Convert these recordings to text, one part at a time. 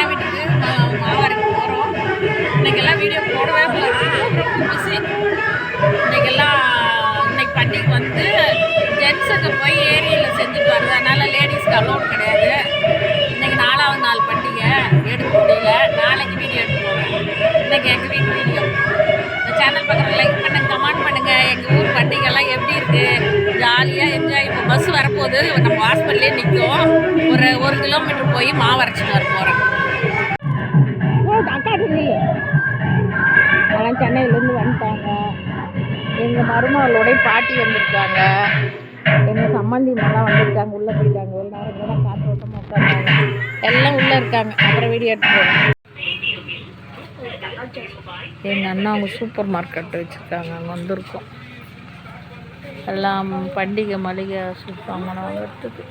அண்ணா வீட்டுக்கு மா- மாவாரிக்கு போகிறோம் இன்னைக்கெல்லாம் வீடியோ போடவே ரொம்ப பிஸி இன்றைக்கெல்லாம் இன்னைக்கு பண்டிகை வந்து ஜென்ஸுக்கு போய் ஏரியில் செஞ்சுட்டு வருது அதனால் லேடிஸ்க்கு அலோட் கிடையாது. இன்னைக்கு நாலாவது நாள் பண்டிகை. எடுக்க முடியல. நாளைக்கு வீடியோ எடுத்து போகிறேன் இன்னைக்கு எங்கள் வீட்டு வீடியோ இந்த சேனல் பக்கத்தில் லைக் பண்ணுங்க கமெண்ட் பண்ணுங்க. எங்கள் ஊர் பண்டிகைலாம் எப்படி இருக்கு? ஜாலியாக என்ஜாய் இப்போ பஸ் வரப்போகுது. நம்ம ஹாஸ்பிட்டல்லே நிற்கும் ஒரு ஒரு கிலோமீட்டர் போய் மாவு அரைச்சிட்டு வர போகிறோம் எங்கள் மருமகளோடைய பாட்டி வந்திருக்காங்க. எங்கள் சம்மந்தி எல்லாம் வந்திருக்காங்க. உள்ளே போயிட்டாங்க. ஒரு நேரம் கூட காற்றோட்டமாக உட்காந்தாங்க எல்லாம் உள்ளே இருக்காங்க. அப்புறம் வீடியோ எடுத்து போகிறோம் எங்கள் அண்ணா அவங்க சூப்பர் மார்க்கெட் வச்சுருக்காங்க. அங்கே வந்திருக்கோம். எல்லாம் பண்டிகை மளிகை சாமான் வாங்கிறதுக்கு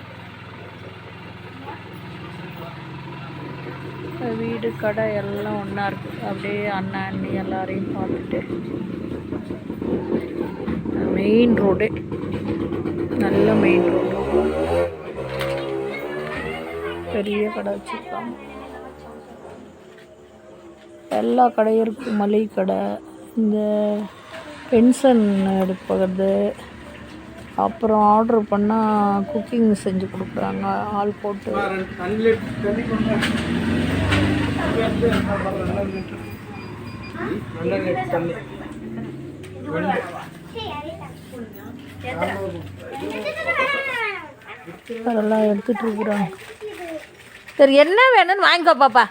வீடு கடை எல்லாம் ஒன்றா இருக்குது அப்படியே அண்ணா அண்ணி எல்லாரையும் பார்த்துட்டு மெயின் ரோடு நல்ல மெயின் ரோடு பெரிய கடை வச்சுருக்காங்க. எல்லா கடையும் இருக்குது மளிகை கடை. இந்த பென்ஷன் எடுப்பது. அப்புறம் ஆர்டர் பண்ணால் குக்கிங் செஞ்சு கொடுக்குறாங்க. ஆள் போட்டு. அதெல்லாம் எடுத்துட்டு இருக்கிறாங்க சரி என்ன வேணும்னு வாங்கிக்கோ பாப்பா.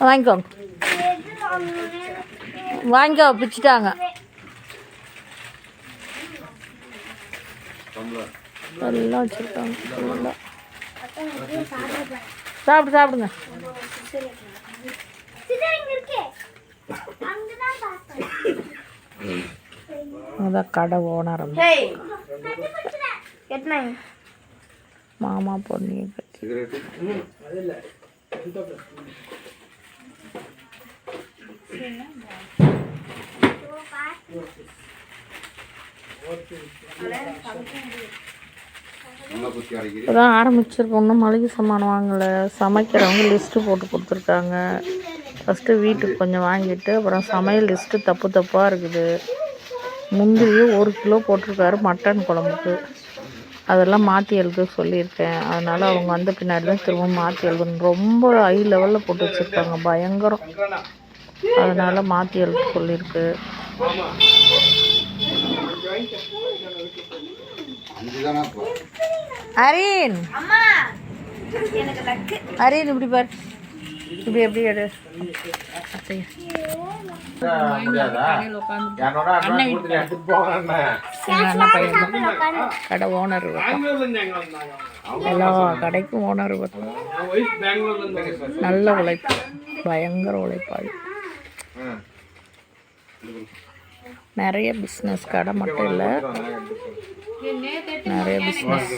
வாங்கிக்கோ. வாங்கிக்கோ பிச்சுட்டாங்க. எல்லாம் வச்சுருக்காங்க சாப்பிடு சாப்பிடுங்க. அதான் கடை ஓனர் மாமா பொண்ணு இப்போதான் ஆரம்பிச்சிருக்கோம் இன்னும் மளிகை சாமான் வாங்கலை. சமைக்கிறவங்க லிஸ்ட்டு போட்டு கொடுத்துருக்காங்க. ஃபஸ்ட்டு வீட்டுக்கு கொஞ்சம் வாங்கிட்டு அப்புறம் சமையல் லிஸ்ட்டு தப்பு தப்பாக இருக்குது. முந்திரி ஒரு கிலோ போட்டிருக்காரு மட்டன் குழம்புக்கு. அதெல்லாம் மாற்றி எழுத சொல்லியிருக்கேன். அதனால் அவங்க வந்த பின்னாடி தான் திரும்ப மாற்றி எழுதணும். ரொம்ப ஹை லெவலில் போட்டு வச்சுருக்காங்க பயங்கரம். அதனால் மாற்றி எழுத சொல்லியிருக்கு. அரீன்! அரீன் இப்படி பாரு. இப்படி எப்படி எடு. கடை ஓனர் எல்லா கடைக்கும் ஓனர் நல்ல உழைப்பு. பயங்கர உழைப்பாளி நிறைய பிஸ்னஸ் கடை மட்டும் இல்லை. நிறைய பிஸ்னஸ்